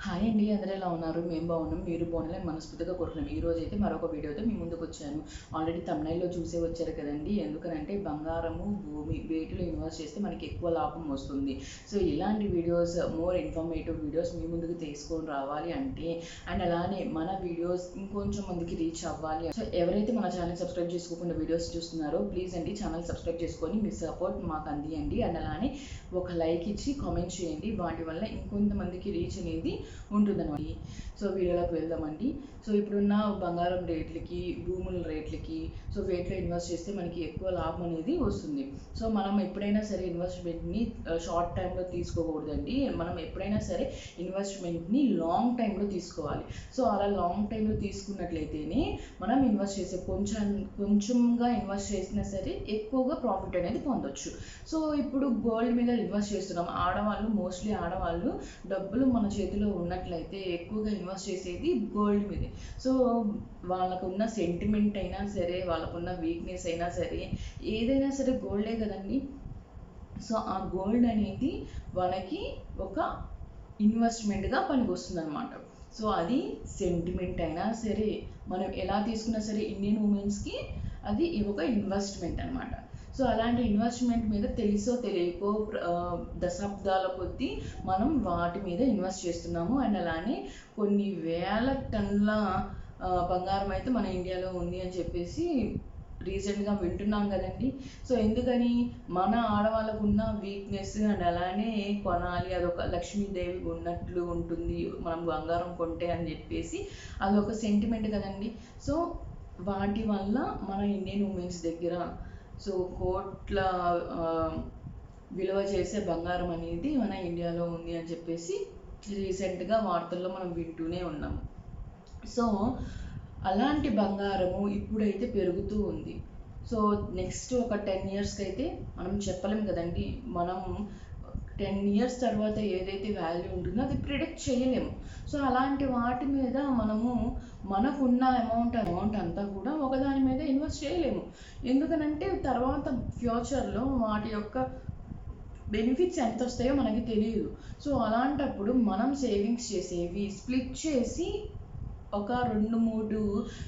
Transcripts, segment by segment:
Hi. Hi అండి అందరూ ఎలా ఉన్నారు? మేము బాగున్నాం మీరు బాగున్నారని మనస్ఫూర్తిగా కోరుకున్నాం ఈ రోజు అయితే మరొక వీడియోతో మీ ముందుకు వచ్చాను. ఆల్రెడీ తమిళలో చూసే వచ్చారు కదండి. ఎందుకనంటే బంగారము భూమి వేటిలో ఇన్వెస్ట్ చేస్తే మనకి ఎక్కువ లాభం వస్తుంది. సో ఇలాంటి వీడియోస్ మోర్ ఇన్ఫర్మేటివ్ వీడియోస్ మీ ముందుకు తీసుకొని రావాలి అంటే అండ్ అలానే మన వీడియోస్ ఇంకొంచెం మందికి రీచ్ అవ్వాలి సో ఎవరైతే మన ఛానల్ సబ్స్క్రైబ్ చేసుకోకుండా వీడియోస్ చూస్తున్నారో ప్లీజ్ అండి ఛానల్ సబ్స్క్రైబ్ చేసుకొని మీ సపోర్ట్ మాకు అందియండి. అండ్ అలానే ఒక లైక్ ఇచ్చి కామెంట్ చేయండి. వాటి వల్ల ఇంకొంతమందికి రీచ్ అనేది ఉంటుందన్నమాట. సో వీడియోలోకి వెళ్దామండి. సో ఇప్పుడున్న బంగారం రేట్లకి భూముల రేట్లకి సో వేట్లో ఇన్వెస్ట్ చేస్తే మనకి ఎక్కువ లాభం అనేది వస్తుంది. సో మనం ఎప్పుడైనా సరే ఇన్వెస్ట్మెంట్ని షార్ట్ టైంలో తీసుకోకూడదండి. మనం ఎప్పుడైనా సరే ఇన్వెస్ట్మెంట్ని లాంగ్ టైంలో తీసుకోవాలి. సో అలా లాంగ్ టైంలో తీసుకున్నట్లయితేనే మనం ఇన్వెస్ట్ చేసే కొంచెం కొంచెంగా ఇన్వెస్ట్ చేసినా సరే ఎక్కువగా ప్రాఫిట్ అనేది పొందొచ్చు. సో ఇప్పుడు గోల్డ్ మీద ఇన్వెస్ట్ చేస్తున్నాం. ఆడవాళ్ళు మోస్ట్లీ ఆడవాళ్ళు డబ్బులు మన చేతిలో ఉన్నట్లయితే ఎక్కువగా ఇన్వెస్ట్ చేసేది గోల్డ్ మీదే. సో వాళ్ళకున్న సెంటిమెంట్ అయినా సరే వాళ్ళకున్న వీక్నెస్ అయినా సరే ఏదైనా సరే గోల్డే కదండి. సో ఆ గోల్డ్ అనేది వాళ్ళకి ఒక ఇన్వెస్ట్మెంట్గా పనికొస్తుంది అనమాట సో అది సెంటిమెంట్ అయినా సరే మనం ఎలా తీసుకున్నా సరే ఇండియన్ ఉమెన్స్కి అది ఒక ఇన్వెస్ట్మెంట్ అనమాట సో అలాంటి ఇన్వెస్ట్మెంట్ మీద తెలుసో తెలియకో దశాబ్దాల కొద్దీ మనం వాటి మీద ఇన్వెస్ట్ చేస్తున్నాము. అండ్ అలానే కొన్ని వేల టన్నుల బంగారం అయితే మన ఇండియాలో ఉంది అని చెప్పేసి రీసెంట్గా వింటున్నాం కదండి. సో ఎందుకని? మన ఆడవాళ్ళకు ఉన్న వీక్నెస్ అండ్ అలానే కొనాలి అదొక లక్ష్మీదేవి ఉన్నట్లు ఉంటుంది మనం బంగారం కొంటే అని చెప్పేసి అదొక సెంటిమెంట్ కదండి. సో వాటి వల్ల మన ఇండియన్ ఉమెన్స్ దగ్గర సో కోట్ల విలువ చేసే బంగారం అనేది మన ఇండియాలో ఉంది అని చెప్పేసి రీసెంట్గా వార్తల్లో మనం వింటూనే ఉన్నాము సో అలాంటి బంగారము ఇప్పుడైతే పెరుగుతూ ఉంది. సో నెక్స్ట్ ఒక టెన్ ఇయర్స్కి అయితే మనం చెప్పలేం కదండి. మనం టెన్ ఇయర్స్ తర్వాత ఏదైతే వాల్యూ ఉంటుందో అది ప్రిడిక్ట్ చేయలేము. సో అలాంటి వాటి మీద మనము మనకు ఉన్న అమౌంట్ అమౌంట్ అంతా కూడా ఒకదాని మీద ఇన్వెస్ట్ చేయలేము. ఎందుకనంటే తర్వాత ఫ్యూచర్లో వాటి యొక్క బెనిఫిట్స్ ఎంత వస్తాయో మనకి తెలియదు సో అలాంటప్పుడు మనం సేవింగ్స్ చేసేవి స్ప్లిట్ చేసి ఒక రెండు మూడు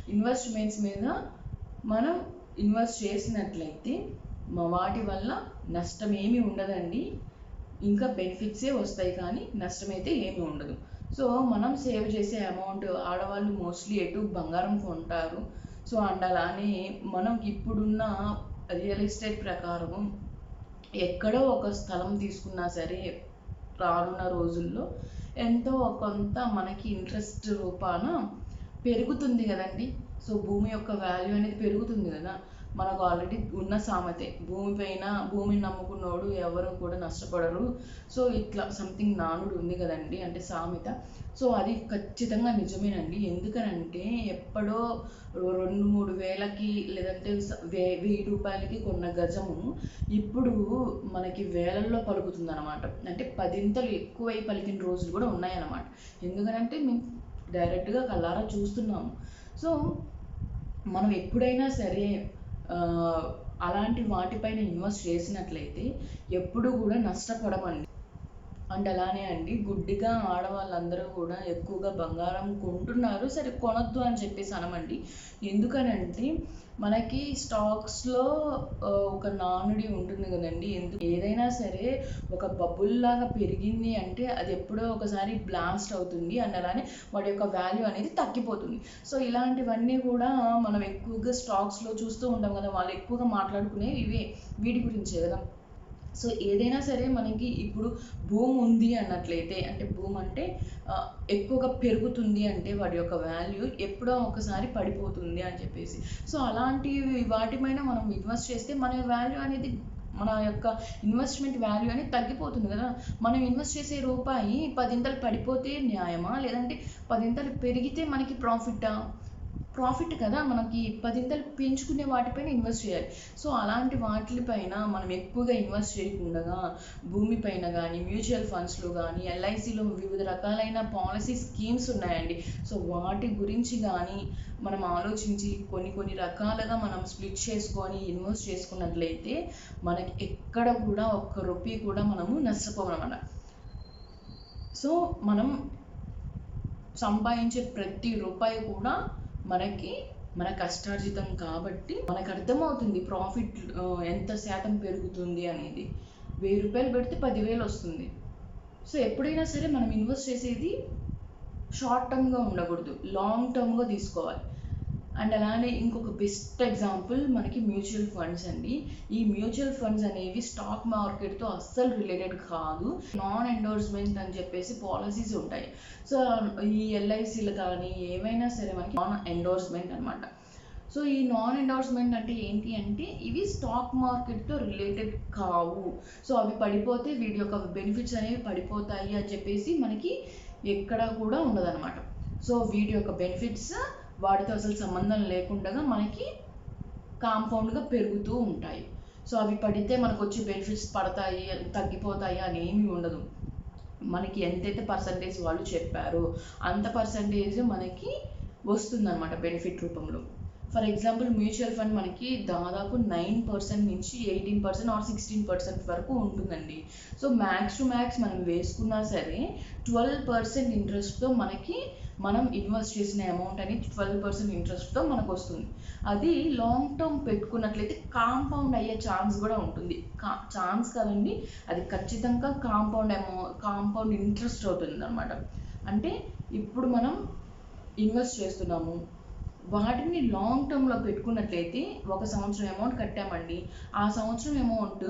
ఇన్వెస్ట్మెంట్స్ మీద మనం ఇన్వెస్ట్ చేసినట్లయితే వాటి వల్ల నష్టం ఏమీ ఉండదండి. ఇంకా బెనిఫిట్సే వస్తాయి కానీ నష్టమైతే ఏమీ ఉండదు. సో మనం సేవ్ చేసే అమౌంట్ ఆడవాళ్ళు మోస్ట్లీ ఎటు బంగారం కొంటారు. సో అండ్ అలానే మనం ఇప్పుడున్న రియల్ ఎస్టేట్ ప్రకారం ఎక్కడో ఒక స్థలం తీసుకున్నా సరే రానున్న రోజుల్లో ఎంతో కొంత మనకి ఇంట్రెస్ట్ రూపాన పెరుగుతుంది కదండి. సో భూమి యొక్క వాల్యూ అనేది పెరుగుతుంది కదా. మనకు ఆల్రెడీ ఉన్న సామెతే. భూమి పైన భూమిని నమ్ముకున్నోడు ఎవరు కూడా నష్టపడరు. సో ఇట్లా సంథింగ్ నానుడు ఉంది కదండి అంటే సామెత. సో అది ఖచ్చితంగా నిజమేనండి. ఎందుకనంటే ఎప్పుడో రెండు మూడు వేలకి లేదంటే వే వెయ్యి రూపాయలకి కొన్న గజము ఇప్పుడు మనకి వేలల్లో పలుకుతుంది అనమాట అంటే పదింతలు ఎక్కువై పలికిన రోజులు కూడా ఉన్నాయన్నమాట. ఎందుకనంటే మేము డైరెక్ట్గా కళ్ళారా చూస్తున్నాము. సో మనం ఎప్పుడైనా సరే అలాంటి వాటిపైన ఇన్వెస్ట్ చేసినట్లయితే ఎప్పుడు కూడా నష్టపడమండి. అండ్ అలానే అండి గుడ్డిగా ఆడవాళ్ళందరూ కూడా ఎక్కువగా బంగారం కొంటున్నారు. సరే కొనొద్దు అని చెప్పేసి అనమండి. ఎందుకనంటే మనకి స్టాక్స్లో ఒక నానుడి ఉంటుంది కదండి. ఎందుకు ఏదైనా సరే ఒక బబుల్ లాగా పెరిగింది అంటే అది ఎప్పుడో ఒకసారి బ్లాస్ట్ అవుతుంది. అండ్ అలానే వాటి యొక్క వాల్యూ అనేది తగ్గిపోతుంది. సో ఇలాంటివన్నీ కూడా మనం ఎక్కువగా స్టాక్స్లో చూస్తూ ఉంటాం కదా వాళ్ళు ఎక్కువగా మాట్లాడుకునే ఇవే. వీటి గురించే కదా. సో ఏదైనా సరే మనకి ఇప్పుడు భూమి ఉంది అన్నట్లయితే అంటే భూమి అంటే ఎక్కువగా పెరుగుతుంది అంటే వాటి యొక్క వాల్యూ ఎప్పుడో ఒకసారి పడిపోతుంది అని చెప్పేసి. సో అలాంటి వాటిపైన మనం ఇన్వెస్ట్ చేస్తే మన వాల్యూ అనేది మన యొక్క ఇన్వెస్ట్మెంట్ వాల్యూ అనేది తగ్గిపోతుంది కదా. మనం ఇన్వెస్ట్ చేసే రూపాయి పదింతలు పడిపోతే న్యాయమా? లేదంటే పదింతలు పెరిగితే మనకి ప్రాఫిటా ప్రాఫిట్ కదా మనకి పదింతలు పెంచుకునే వాటిపైన ఇన్వెస్ట్ చేయాలి. సో అలాంటి వాటిపైన మనం ఎక్కువగా ఇన్వెస్ట్ చేయకుండా భూమిపైన కానీ మ్యూచువల్ ఫండ్స్లో కానీ ఎల్ఐసిలో వివిధ రకాలైన పాలసీ స్కీమ్స్ ఉన్నాయండి. సో వాటి గురించి కానీ మనం ఆలోచించి కొన్ని కొన్ని రకాలుగా మనం స్ప్లిట్ చేసుకొని ఇన్వెస్ట్ చేసుకున్నట్లయితే మనకి ఎక్కడ కూడా ఒక్క రూపీ కూడా మనము నష్టపోమన్నమాట సో మనం సంపాదించే ప్రతి రూపాయి కూడా మనకి మన కష్టార్జితం కాబట్టి మనకు అర్థమవుతుంది ప్రాఫిట్ ఎంత శాతం పెరుగుతుంది అనేది. వెయ్యి రూపాయలు పెడితే పదివేలు వస్తుంది. సో ఎప్పుడైనా సరే మనం ఇన్వెస్ట్ చేసేది షార్ట్ టర్మ్గా ఉండకూడదు. లాంగ్ టర్మ్గా తీసుకోవాలి. అండ్ అలానే ఇంకొక బెస్ట్ ఎగ్జాంపుల్ మనకి మ్యూచువల్ ఫండ్స్ అండి. ఈ మ్యూచువల్ ఫండ్స్ అనేవి స్టాక్ మార్కెట్తో అస్సలు రిలేటెడ్ కాదు. నాన్ ఎండోర్స్మెంట్ అని చెప్పేసి పాలసీస్ ఉంటాయి. సో ఈ ఎల్ఐసీలు కానీ ఏమైనా సరే మనకి నాన్ ఎండోర్స్మెంట్ అనమాట సో ఈ నాన్ ఎండోర్స్మెంట్ అంటే ఏంటి అంటే ఇవి స్టాక్ మార్కెట్తో రిలేటెడ్ కావు. సో అవి పడిపోతే వీటి యొక్క బెనిఫిట్స్ అనేవి పడిపోతాయి అని చెప్పేసి మనకి ఎక్కడా కూడా ఉండదన్నమాట. సో వీటి యొక్క బెనిఫిట్స్ వాటితో అసలు సంబంధం లేకుండా మనకి కాంపౌండ్గా పెరుగుతూ ఉంటాయి. సో అవి పడితే మనకు వచ్చి బెనిఫిట్స్ పడతాయి తగ్గిపోతాయి అని ఏమీ ఉండదు. మనకి ఎంతైతే పర్సంటేజ్ వాళ్ళు చెప్పారో అంత పర్సంటేజ్ మనకి వస్తుందన్నమాట బెనిఫిట్ రూపంలో. ఫర్ ఎగ్జాంపుల్ మ్యూచువల్ ఫండ్ మనకి దాదాపు నైన్ పర్సెంట్ నుంచి eighteen percent or sixteen percent వరకు ఉంటుందండి. సో మ్యాక్స్ టు మ్యాక్స్ మనం వేసుకున్నా సరే ట్వెల్వ్ పర్సెంట్ ఇంట్రెస్ట్తో మనకి మనం ఇన్వెస్ట్ చేసిన అమౌంట్ అనేది ట్వెల్వ్ పర్సెంట్ ఇంట్రెస్ట్తో మనకు వస్తుంది. అది లాంగ్ టర్మ్ పెట్టుకున్నట్లయితే కాంపౌండ్ అయ్యే ఛాన్స్ కూడా ఉంటుంది. కా ఛాన్స్ కాదండి అది ఖచ్చితంగా కాంపౌండ్ అమౌ కాంపౌండ్ ఇంట్రెస్ట్ అవుతుంది అనమాట అంటే ఇప్పుడు మనం ఇన్వెస్ట్ చేస్తున్నాము వాటిని లాంగ్ టర్మ్లో పెట్టుకున్నట్లయితే ఒక సంవత్సరం అమౌంట్ కట్టామండి. ఆ సంవత్సరం అమౌంట్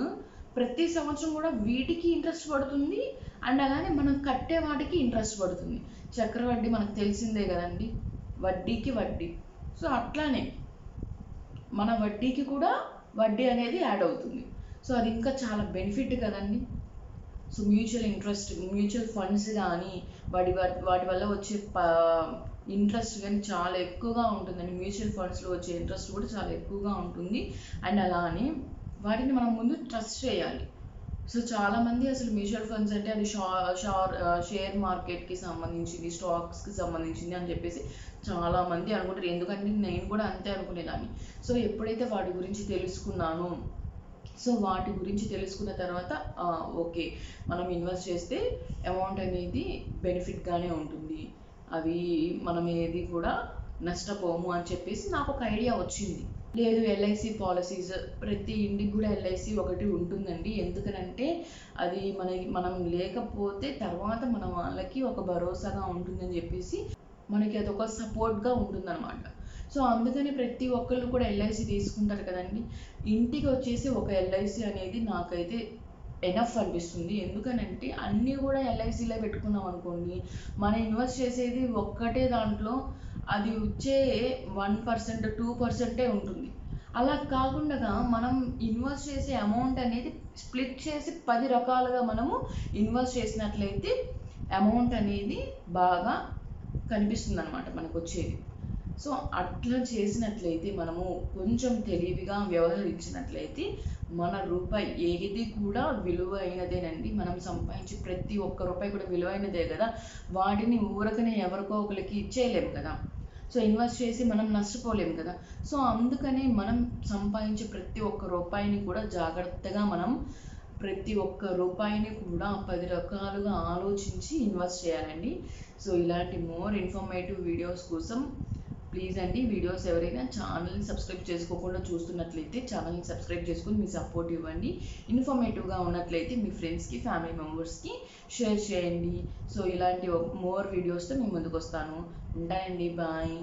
ప్రతి సంవత్సరం కూడా వీటికి ఇంట్రెస్ట్ పడుతుంది. అండ్ అలానే మనం కట్టే వాటికి ఇంట్రెస్ట్ పడుతుంది. చక్రవడ్డీ మనకు తెలిసిందే కదండి. వడ్డీకి వడ్డీ. సో అట్లానే మన వడ్డీకి కూడా వడ్డీ అనేది యాడ్ అవుతుంది. సో అది ఇంకా చాలా బెనిఫిట్ కదండి. So mutual interest mutual funds కానీ వాటి వాటి వల్ల వచ్చే ప ఇంట్రెస్ట్ కానీ చాలా ఎక్కువగా ఉంటుందండి. మ్యూచువల్ ఫండ్స్లో వచ్చే ఇంట్రెస్ట్ కూడా చాలా ఎక్కువగా ఉంటుంది. అండ్ అలానే వాటిని మనం ముందు ట్రస్ట్ చేయాలి. సో చాలామంది అసలు మ్యూచువల్ ఫండ్స్ అంటే అది షా షార్ షేర్ మార్కెట్కి సంబంధించింది స్టాక్స్కి సంబంధించింది అని చెప్పేసి చాలామంది అనుకుంటారు. ఎందుకంటే నేను కూడా అంతే అనుకునేదాన్ని. సో ఎప్పుడైతే వాటి గురించి తెలుసుకున్నానో సో వాటి గురించి తెలుసుకున్న తర్వాత ఓకే మనం ఇన్వెస్ట్ చేస్తే అమౌంట్ అనేది బెనిఫిట్గానే ఉంటుంది. అవి మనం ఏది కూడా నష్టపోము అని చెప్పేసి నాకు ఒక ఐడియా వచ్చింది. లేదు ఎల్ఐసి పాలసీస్ ప్రతి ఇంటికి కూడా ఎల్ఐసి ఒకటి ఉంటుందండి. ఎందుకనంటే అది మనకి మనం లేకపోతే తర్వాత మన వాళ్ళకి ఒక భరోసాగా ఉంటుందని చెప్పేసి మనకి అదొక సపోర్ట్గా ఉంటుందన్నమాట. సో అందుకని ప్రతి ఒక్కళ్ళు కూడా ఎల్ఐసి తీసుకుంటారు కదండి. ఇంటికి వచ్చేసి ఒక ఎల్ఐసి అనేది నాకైతే ఎనఫ్ అనిపిస్తుంది. ఎందుకనంటే అన్నీ కూడా ఎల్ఐసిలో పెట్టుకున్నాం అనుకోండి మనం ఇన్వెస్ట్ చేసేది ఒక్కటే దాంట్లో అది వచ్చే వన్ పర్సెంట్ టూ పర్సెంటే ఉంటుంది. అలా కాకుండా మనం ఇన్వెస్ట్ చేసే అమౌంట్ అనేది స్ప్లిట్ చేసి పది రకాలుగా మనము ఇన్వెస్ట్ చేసినట్లయితే అమౌంట్ అనేది బాగా కనిపిస్తుంది అనమాట మనకు వచ్చేది. సో అట్లా చేసినట్లయితే మనము కొంచెం తెలివిగా వ్యవహరించినట్లయితే మన రూపాయి ఏది కూడా విలువైనదేనండి. మనం సంపాదించి ప్రతి ఒక్క రూపాయి కూడా విలువైనదే కదా. వాటిని ఊరకనే ఎవరికో ఒకరికి ఇచ్చేయలేము కదా. సో ఇన్వెస్ట్ చేసి మనం నష్టపోలేము కదా. సో అందుకనే మనం సంపాదించే ప్రతి ఒక్క రూపాయిని కూడా జాగ్రత్తగా మనం ప్రతి ఒక్క రూపాయిని కూడా పది రకాలుగా ఆలోచించి ఇన్వెస్ట్ చేయాలండి. సో ఇలాంటి మోర్ ఇన్ఫర్మేటివ్ వీడియోస్ కోసం ప్లీజ్ అండి వీడియోస్ ఎవరైనా ఛానల్ని సబ్స్క్రైబ్ చేసుకోకుండా చూస్తున్నట్లయితే ఛానల్ని సబ్స్క్రైబ్ చేసుకుని మీ సపోర్ట్ ఇవ్వండి. ఇన్ఫర్మేటివ్గా ఉన్నట్లయితే మీ ఫ్రెండ్స్కి ఫ్యామిలీ మెంబర్స్కి షేర్ చేయండి. సో ఇలాంటి మోర్ వీడియోస్తో మీ ముందుకు వస్తాను. ఉంటాయండి బాయ్